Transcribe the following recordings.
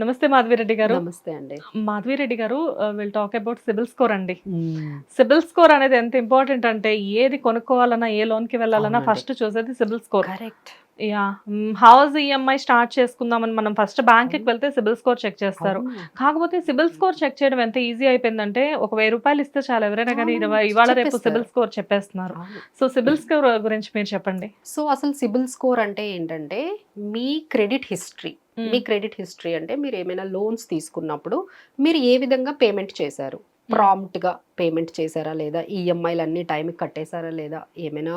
నమస్తే మాధవిరెడ్డి గారు. నమస్తే అండి. మాధవిరెడ్డి గారు will talk about CIBIL score అండి. సిబిల్ స్కోర్ అనేది ఎంత ఇంపార్టెంట్ అంటే ఏది కొనుక్కోవాలన్నా ఏ లోన్కి వెళ్ళాలన్నా. ఫస్ట్ చూసేది CIBIL score. Correct yeah house EMI start చేసుకుందామని మనం ఫస్ట్ బ్యాంక్కి వెళ్తే సిబిల్ స్కోర్ చెక్ చేస్తారు. కాకపోతే సిబిల్ స్కోర్ చెక్ చేయడం ఎంత ఈజీ అయిపోయిందంటే ఒక వెయ్యి రూపాయలు ఇస్తే చాలు ఎవరైనా కానీ ఇవాళ రేపు. సిబిల్ స్కోర్ చెప్పేస్తున్నారు. సో సిబిల్ స్కోర్ గురించి మీరు చెప్పండి. సో అసలు సిబిల్ స్కోర్ అంటే ఏంటంటే మీ క్రెడిట్ హిస్టరీ. మీ క్రెడిట్ హిస్టరీ అంటే మీరు ఏమైనా లోన్స్ తీసుకున్నప్పుడు మీరు ఏ విధంగా పేమెంట్ చేశారు? ప్రాంప్ట్గా పేమెంట్ చేశారా లేదా ఈఎంఐలు అన్ని టైంకి కట్టేశారా లేదా ఏమైనా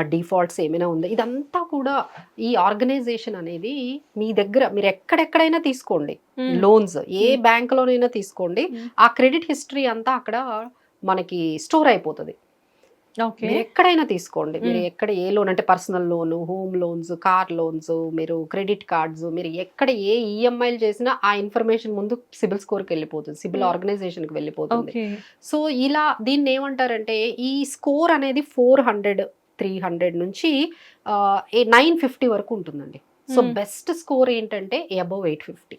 డిఫాల్ట్స్ ఏమైనా ఉందా ఇదంతా కూడా ఈ ఆర్గనైజేషన్ అనేది మీ దగ్గర మీరు ఎక్కడెక్కడైనా తీసుకోండి. లోన్స్ ఏ Hmm. బ్యాంక్ లోనైనా తీసుకోండి. ఆ క్రెడిట్ హిస్టరీ అంతా అక్కడ మనకి స్టోర్ అయిపోతుంది మీరు ఎక్కడైనా తీసుకోండి. మీరు. ఎక్కడ ఏ లోన్ అంటే personal loan home loans car loans మీరు క్రెడిట్ కార్డ్స్ మీరు ఎక్కడ ఏ ఈఎంఐలు చేసినా ఆ ఇన్ఫర్మేషన్ ముందు సిబిల్ స్కోర్కి వెళ్ళిపోతుంది. సిబిల్. ఆర్గనైజేషన్కి వెళ్ళిపోతుంది. సో ఇలా దీన్ని ఏమంటారంటే ఈ స్కోర్ అనేది ఫోర్ హండ్రెడ్ త్రీ హండ్రెడ్ నుంచి నైన్ ఫిఫ్టీ వరకు ఉంటుందండి. సో. బెస్ట్ స్కోర్ ఏంటంటే above eight fifty.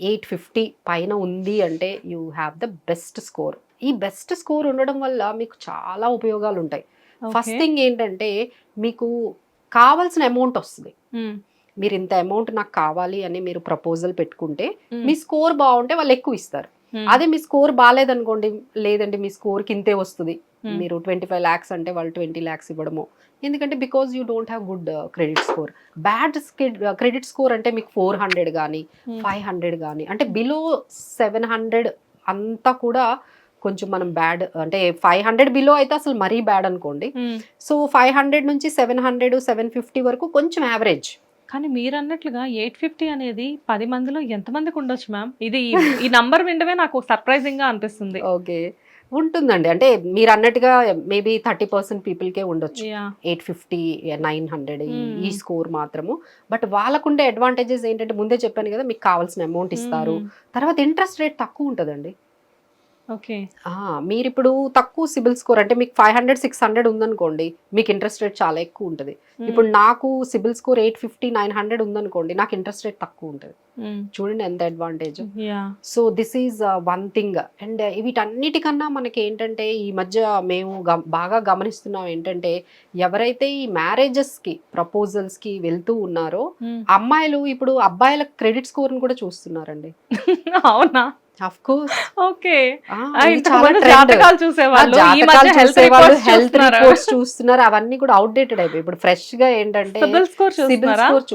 Eight fifty పైన ఉంది అంటే you have the best score. ఈ బెస్ట్ స్కోర్ ఉండడం వల్ల మీకు చాలా ఉపయోగాలు ఉంటాయి ఫస్ట్ థింగ్ ఏంటంటే మీకు కావాల్సిన అమౌంట్ వస్తుంది. మీరు ఇంత అమౌంట్ నాకు కావాలి అని మీరు ప్రపోజల్ పెట్టుకుంటే మీ స్కోర్ బాగుంటే వాళ్ళు ఎక్కువ ఇస్తారు. అదే మీ స్కోర్ బాగాలేదనుకోండి లేదండి మీ స్కోర్కి ఇంతే వస్తుంది. మీరు ట్వంటీ ఫైవ్ ల్యాక్స్ అంటే వాళ్ళు ట్వంటీ ల్యాక్స్ ఇవ్వడము. ఎందుకంటే because you don't have good credit score. Bad credit score అంటే మీకు ఫోర్ హండ్రెడ్ కానీ ఫైవ్ హండ్రెడ్ కానీ అంటే బిలో సెవెన్ హండ్రెడ్ అంతా కూడా కొంచెం మనం బ్యాడ్ అంటే ఫైవ్ హండ్రెడ్ బిలో అయితే అసలు మరీ బ్యాడ్ అనుకోండి. సో ఫైవ్ హండ్రెడ్ నుంచి సెవెన్ హండ్రెడ్ సెవెన్ ఫిఫ్టీ వరకు కొంచెం యావరేజ్. కానీ మీరు అన్నట్లుగా ఎయిట్ ఫిఫ్టీ అనేది పది మందిలో ఎంత మందికి ఉండొచ్చు మ్యామ్? ఇది ఈ- నంబర్ వినడమే నాకు సర్ప్రైజింగ్గా అనిపిస్తుంది. ఓకే. ఉంటుందండి. అంటే మీరు అన్నట్టుగా మేబీ థర్టీ పర్సెంట్ పీపుల్కే ఉండొచ్చు. ఎయిట్ ఫిఫ్టీ నైన్ హండ్రెడ్ ఈ. స్కోర్ మాత్రము. బట్ వాళ్ళకుండే అడ్వాంటేజెస్ ఏంటంటే ముందే చెప్పాను కదా మీకు కావాల్సిన అమౌంట్ ఇస్తారు. తర్వాత ఇంట్రెస్ట్ రేట్ తక్కువ ఉంటుందండి. మీరు ఇప్పుడు తక్కువ సిబిల్ స్కోర్ అంటే మీకు ఫైవ్ హండ్రెడ్ సిక్స్ హండ్రెడ్ ఉందనుకోండి మీకు ఇంట్రెస్ట్ రేట్ చాలా ఎక్కువ ఉంటుంది. ఇప్పుడు నాకు CIBIL score eight fifty nine hundred ఉందనుకోండి నాకు ఇంట్రెస్ట్ రేట్ తక్కువ ఉంటుంది. చూడండి ఎంత advantage so this is one thing and వీటన్నిటికన్నా మనకి ఏంటంటే ఈ మధ్య మేము బాగా గమనిస్తున్నాం ఏంటంటే ఎవరైతే ఈ మ్యారేజెస్కి ప్రపోజల్స్కి వెళ్తూ ఉన్నారో అమ్మాయిలు ఇప్పుడు అబ్బాయిల క్రెడిట్ స్కోర్ని కూడా చూస్తున్నారండి. అవునా? ఓకే. జాతకాలు చూసేవాళ్ళు ఈ మధ్య హెల్త్ రిపోర్ట్స్ హెల్త్ చూస్తున్నారు రిపోర్ట్స్ చూస్తున్నారు? అవన్నీ కూడా అవుట్డేటెడ్ అయిపోయి ఇప్పుడు ఫ్రెష్గా ఏంటంటే సిబిల్ స్కోర్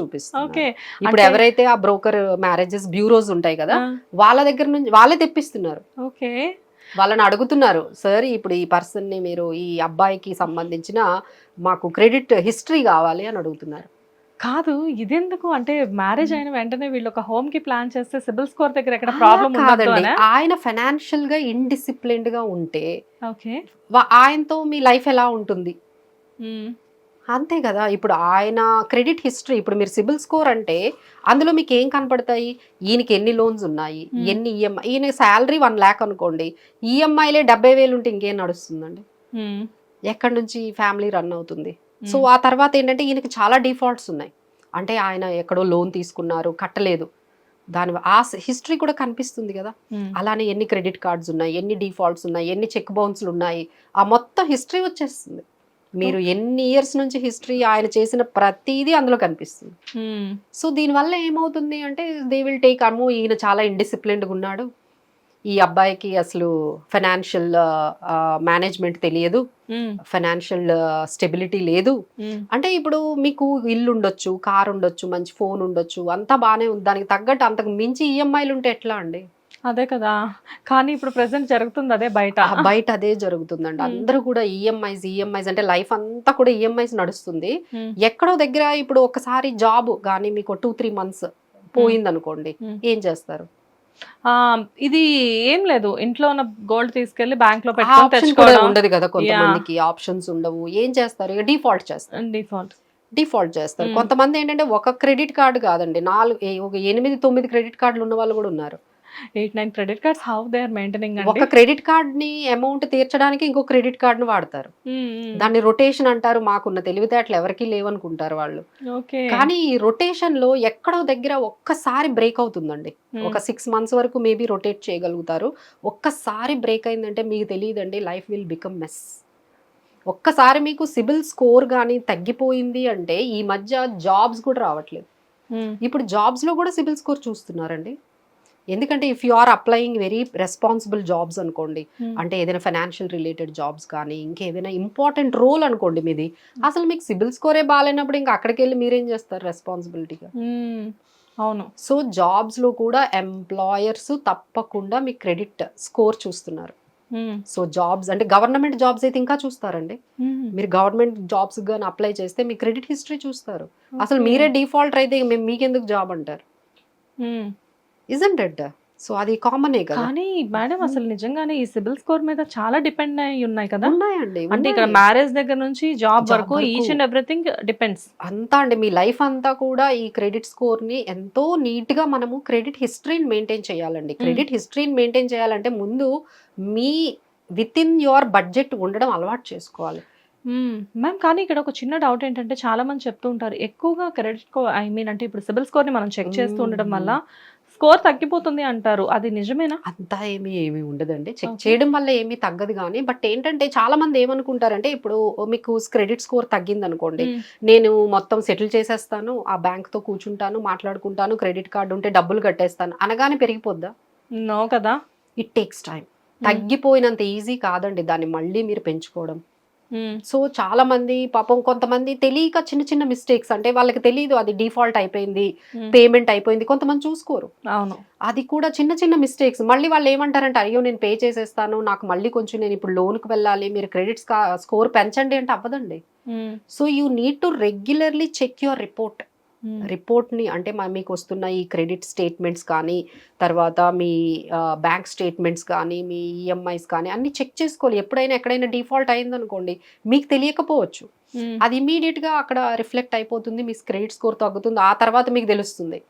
ఓకే. ఇప్పుడు ఎవరైతే ఆ బ్రోకర్ మ్యారేజెస్ బ్యూరోస్ ఉంటాయి కదా వాళ్ళ దగ్గర నుంచి వాళ్ళే తెప్పిస్తున్నారు. ఓకే. వాళ్ళని అడుగుతున్నారు సార్ ఇప్పుడు ఈ పర్సన్ని మీరు ఈ అబ్బాయికి సంబంధించిన మాకు క్రెడిట్ హిస్టరీ కావాలి అని అడుగుతున్నారు. కాదు ఇదెందుకు? అంటే మ్యారేజ్ అయిన వెంటనే వీళ్ళు ఒక హోమ్కి ప్లాన్ చేస్తే సిబిల్ స్కోర్ దగ్గర ఎక్కడ ప్రాబ్లం కాదండి. ఆయన ఫైనాన్షియల్గా ఇండిసిప్లిన్డ్గా ఉంటే ఓకే. వా- ఆయనతో మీ లైఫ్ ఎలా ఉంటుంది? అంతే కదా. ఇప్పుడు ఆయన క్రెడిట్ హిస్టరీ ఇప్పుడు మీరు సిబిల్ స్కోర్ అంటే అందులో మీకు ఏం కనపడతాయి? ఈయనకి ఎన్ని లోన్స్ ఉన్నాయి. ఎన్ని ఈఎంఐ ఈయన శాలరీ వన్ ల్యాక్ అనుకోండి. ఈఎంఐలే డెబ్బై వేలు ఉంటే ఇంకేం నడుస్తుందండి? ఎక్కడి నుంచి ఫ్యామిలీ రన్ అవుతుంది? సో ఆ తర్వాత ఏంటంటే ఈయనకి చాలా డిఫాల్ట్స్ ఉన్నాయి. అంటే ఆయన ఎక్కడో లోన్ తీసుకున్నారు కట్టలేదు. దాని ఆ హిస్టరీ కూడా కనిపిస్తుంది కదా. అలానే ఎన్ని క్రెడిట్ కార్డ్స్ ఉన్నాయి ఎన్ని డిఫాల్ట్స్ ఉన్నాయి ఎన్ని చెక్ బౌన్స్లు ఉన్నాయి ఆ మొత్తం హిస్టరీ వచ్చేస్తుంది. మీరు ఎన్ని ఇయర్స్ నుంచి హిస్టరీ ఆయన చేసిన ప్రతిదీ అందులో కనిపిస్తుంది. సో దీనివల్ల ఏమవుతుంది అంటే దే విల్ టేక్ అమ్మో ఈయన చాలా ఇండిసిప్లిన్డ్గా ఉన్నాడు. ఈ అబ్బాయికి అసలు ఫైనాన్షియల్ మేనేజ్మెంట్ తెలియదు. ఫైనాన్షియల్ స్టెబిలిటీ లేదు. అంటే ఇప్పుడు మీకు ఇల్లు ఉండొచ్చు కార్ ఉండొచ్చు మంచి ఫోన్ ఉండొచ్చు అంతా బాగానే ఉంది. దానికి తగ్గట్టు అంతకు మించి ఈఎంఐలు ఉంటే ఎట్లా అండి? అదే కదా. కానీ ఇప్పుడు ప్రెసెంట్ జరుగుతుంది అదే బయట. బయట అదే జరుగుతుందండి. అందరూ కూడా ఈఎంఐస్ ఈఎంఐస్ అంటే లైఫ్ అంతా కూడా ఈఎంఐస్ నడుస్తుంది. ఎక్కడో దగ్గర ఇప్పుడు ఒకసారి జాబ్ కానీ మీకు టూ త్రీ మంత్స్ పోయింది అనుకోండి Hmm. ఏం చేస్తారు? ఇది ఏం లేదు. ఇంట్లో ఉన్న గోల్డ్ తీసుకెళ్ళి బ్యాంక్లో పెట్టుకొని తెచ్చుకోవడం. ఉండదు కదా కొంతమందికి. ఆప్షన్స్ ఉండవు. ఏం చేస్తారు? ఇక డిఫాల్ట్ చేస్తారు. డిఫాల్ట్ డిఫాల్ట్ చేస్తారు. Hmm. కొంతమంది ఏంటంటే ఒక క్రెడిట్ కార్డు కాదండి. నాలుగు ఒక ఎనిమిది తొమ్మిది క్రెడిట్ కార్డులు ఉన్న వాళ్ళు కూడా ఉన్నారు. Eight nine credit cards how they are maintaining ఒక క్రెడిట్ కార్డ్ని అమౌంట్ తీర్చడానికి ఇంకో క్రెడిట్ కార్డ్ని వాడతారు దాన్ని రొటేషన్ అంటారు మాకున్న తెలివితేటలు ఎవరికీ లేవనుకుంటారు వాళ్ళు. కానీ ఈ రొటేషన్లో ఎక్కడో దగ్గర ఒక్కసారి బ్రేక్ అవుతుందండి. ఒక సిక్స్ మంత్స్ వరకు మేబీ రొటేట్ చేయగలుగుతారు. ఒక్కసారి బ్రేక్ అయిందంటే మీకు తెలియదండి లైఫ్ విల్ బికమ్ మెస్ ఒక్కసారి మీకు సిబిల్ స్కోర్ కానీ తగ్గిపోయింది అంటే ఈ మధ్య జాబ్స్ కూడా రావట్లేదు. ఇప్పుడు జాబ్స్లో కూడా సిబిల్ స్కోర్ చూస్తున్నారండి. ఎందుకంటే if you are applying very responsible jobs అనుకోండి అంటే ఏదైనా ఫైనాన్షియల్ రిలేటెడ్ జాబ్స్ కానీ ఇంకేదైనా ఇంపార్టెంట్ రోల్ అనుకోండి మీది అసలు మీకు సిబిల్ స్కోరే బాగాలేనప్పుడు ఇంకా అక్కడికి వెళ్ళి మీరేం చేస్తారు రెస్పాన్సిబిలిటీగా అవును. సో జాబ్స్లో కూడా ఎంప్లాయర్స్ తప్పకుండా మీ క్రెడిట్ స్కోర్ చూస్తున్నారు. సో జాబ్స్ అంటే గవర్నమెంట్ జాబ్స్ అయితే ఇంకా చూస్తారండి. మీరు గవర్నమెంట్ జాబ్స్ కానీ అప్లై చేస్తే మీ క్రెడిట్ హిస్టరీ చూస్తారు. అసలు మీరే డిఫాల్ట్ అయితే మేము మీకెందుకు జాబ్ అంటారు? ఇజంట్ ఇట్ సో అది కామనే కదా. కానీ మేడం అసలు నిజంగానే ఈ సిబిల్ స్కోర్ మీద చాలా డిపెండ్ అయి ఉన్నాయి కదా. ఉన్నాయండి అంటే ఇక్కడ. మ్యారేజ్ దగ్గర నుంచి జాబ్ వరకు వరకు. ఈచ్ అండ్ ఎవ్రీథింగ్ డిపెండ్స్ అంతా అండి మీ లైఫ్ అంతా కూడా ఈ క్రెడిట్ స్కోర్ని ఎంతో నీట్గా మనము క్రెడిట్ హిస్టరీని మెయింటైన్ చేయాలండి. క్రెడిట్ హిస్టరీని మెయింటైన్ చేయాలంటే ముందు మీ విత్ ఇన్ యువర్ బడ్జెట్ ఉండడం అలవాటు చేసుకోవాలి. మ్యామ్ కానీ ఇక్కడ ఒక చిన్న డౌట్ ఏంటంటే చాలా మంది చెప్తూ ఉంటారు ఎక్కువగా క్రెడిట్ ఐ మీన్ అంటే ఇప్పుడు సిబిల్ స్కోర్ని మనం చెక్ చేస్తూ ఉండడం వల్ల స్కోర్ తగ్గిపోతుంది అంటారు. అది నిజమేనా? అంతా ఏమీ ఏమీ ఉండదండి. చెక్. చేయడం వల్ల ఏమీ తగ్గదు కానీ బట్ ఏంటంటే చాలా మంది ఏమనుకుంటారంటే ఇప్పుడు మీకు క్రెడిట్ స్కోర్ తగ్గింది అనుకోండి నేను మొత్తం సెటిల్ చేసేస్తాను ఆ బ్యాంక్తో కూర్చుంటాను మాట్లాడుకుంటాను క్రెడిట్ కార్డు ఉంటే డబ్బులు కట్టేస్తాను అనగానే పెరిగిపోద్దా? నో కదా. ఇట్ టేక్స్ టైం తగ్గిపోయినంత ఈజీ కాదండి దాన్ని మళ్ళీ మీరు పెంచుకోవడం. సో చాలా మంది పాపం కొంతమంది తెలియక చిన్న చిన్న మిస్టేక్స్ అంటే వాళ్ళకి తెలియదు అది డిఫాల్ట్ అయిపోయింది పేమెంట్ అయిపోయింది కొంతమంది చూసుకోరు. అవును. అది కూడా చిన్న చిన్న మిస్టేక్స్ మళ్ళీ వాళ్ళు ఏమంటారంటే అయ్యో నేను పే చేసేస్తాను నాకు మళ్ళీ కొంచెం నేను ఇప్పుడు లోన్కి వెళ్ళాలి మీరు క్రెడిట్ స్కోర్ పెంచండి అంటే అవ్వదండి. So you need to regularly check your report రిపోర్ట్ని అంటే మా మీకు వస్తున్న ఈ క్రెడిట్ స్టేట్మెంట్స్ కానీ తర్వాత మీ బ్యాంక్ స్టేట్మెంట్స్ కానీ మీ ఈఎంఐస్ కానీ అన్ని చెక్ చేసుకోవాలి. ఎప్పుడైనా ఎక్కడైనా డిఫాల్ట్ అయిందనుకోండి మీకు తెలియకపోవచ్చు. అది ఇమీడియట్గా అక్కడ రిఫ్లెక్ట్ అయిపోతుంది మీ క్రెడిట్ స్కోర్ తగ్గుతుంది ఆ తర్వాత మీకు తెలుస్తుంది.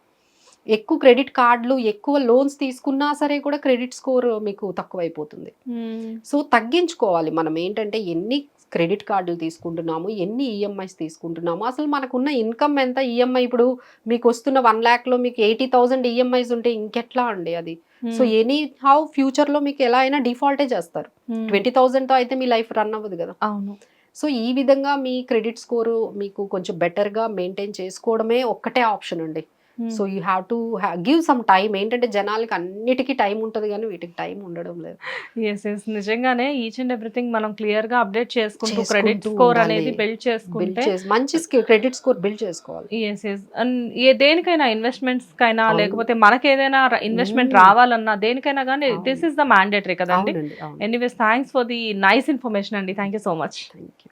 ఎక్కువ క్రెడిట్ కార్డులు ఎక్కువ లోన్స్ తీసుకున్నా సరే కూడా క్రెడిట్ స్కోర్ మీకు తక్కువైపోతుంది. సో తగ్గించుకోవాలి. మనం ఏంటంటే ఎన్ని క్రెడిట్ కార్డులు తీసుకుంటున్నాము ఎన్ని ఈఎంఐస్ తీసుకుంటున్నాము అసలు మనకున్న ఇన్కమ్ ఎంత? ఈఎంఐ ఇప్పుడు మీకు వస్తున్న వన్ ల్యాక్లో మీకు ఎయిటీ థౌసండ్ ఈఎంఐస్ ఉంటే ఇంకెట్లా అండి అది? సో ఎనీ హౌ ఫ్యూచర్లో మీకు ఎలా అయినా డిఫాల్టే చేస్తారు. ట్వంటీ థౌసండ్తో అయితే మీ లైఫ్ రన్ అవ్వదు కదా? అవును. సో ఈ విధంగా మీ క్రెడిట్ స్కోరు మీకు కొంచెం బెటర్గా మెయింటైన్ చేసుకోవడమే ఒక్కటే ఆప్షన్ అండి. So you have to give some time ఏంటంటే జనాలకి అన్నిటికీ టైం ఉంటుంది కానీ వీటికి టైం ఉండడం లేదు. ఎస్ ఎస్ నిజంగానే ఈచ్ అండ్ ఎవ్రీథింగ్ మనం క్లియర్గా అప్డేట్ చేసుకుంటూ క్రెడిట్ స్కోర్. అనేది బిల్డ్ చేసుకుంటే చేసి మంచి క్రెడిట్ స్కోర్ బిల్డ్ చేసుకోవాలి. ఎస్ ఎస్ ఏ దేనికైనా ఇన్వెస్ట్మెంట్స్ కైనా. లేకపోతే మనకి ఏదైనా ఇన్వెస్ట్మెంట్. రావాలన్నా దేనికైనా కానీ. దిస్ ఇస్ ద మ్యాండేటరీ కదండి. Anyways thanks for the nice information అండి. Thank you so much thank you